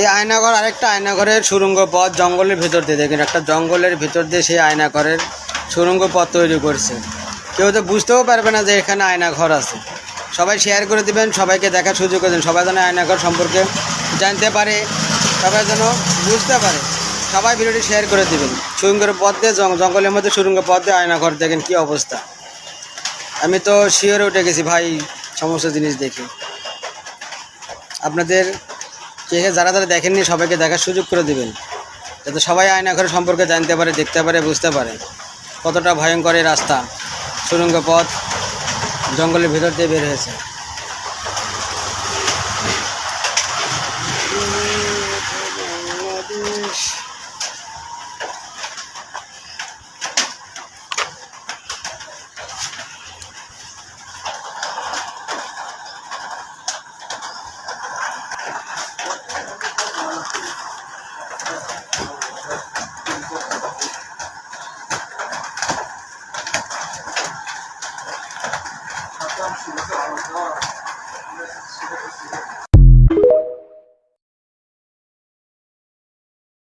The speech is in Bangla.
এই আয়নাঘর আরেকটা আয়নাঘরের সুরঙ্গ পথ জঙ্গলের ভেতর দিয়ে দেখেন, একটা জঙ্গলের ভেতর দিয়ে সেই আয়নাঘরের সুরঙ্গ পথ তৈরি করছে। কেউ তো বুঝতেও পারবে না যে এখানে আয়নাঘর আছে। সবাই শেয়ার করে দিবেন, সবাইকে দেখার সুযোগ করে দিন সবাই যেন আয়নাঘর সম্পর্কে জানতে পারে, সবাই যেন বুঝতে পারে। সবাই ভিডিওটি শেয়ার করে দেবেন। সুরঙ্গের পথ দিয়ে জঙ্গলের মধ্যে সুরঙ্গ পথ দিয়ে আয়নাঘর দেখেন কী অবস্থা। আমি তো শিওরে উঠে গেছি ভাই, সমস্ত জিনিস দেখে। আপনাদের কে কে যারা যারা দেখেননি সবাইকে দেখার সুযোগ করে দেবেন। যাতে সবাই আয়নাঘর সম্পর্কে জানতে পারে, দেখতে পারে, বুঝতে পারে কতটা ভয়ঙ্কর এই রাস্তা। সুরঙ্গ পথ জঙ্গলের ভিতর দিয়ে বের হয়েছে। Thank you.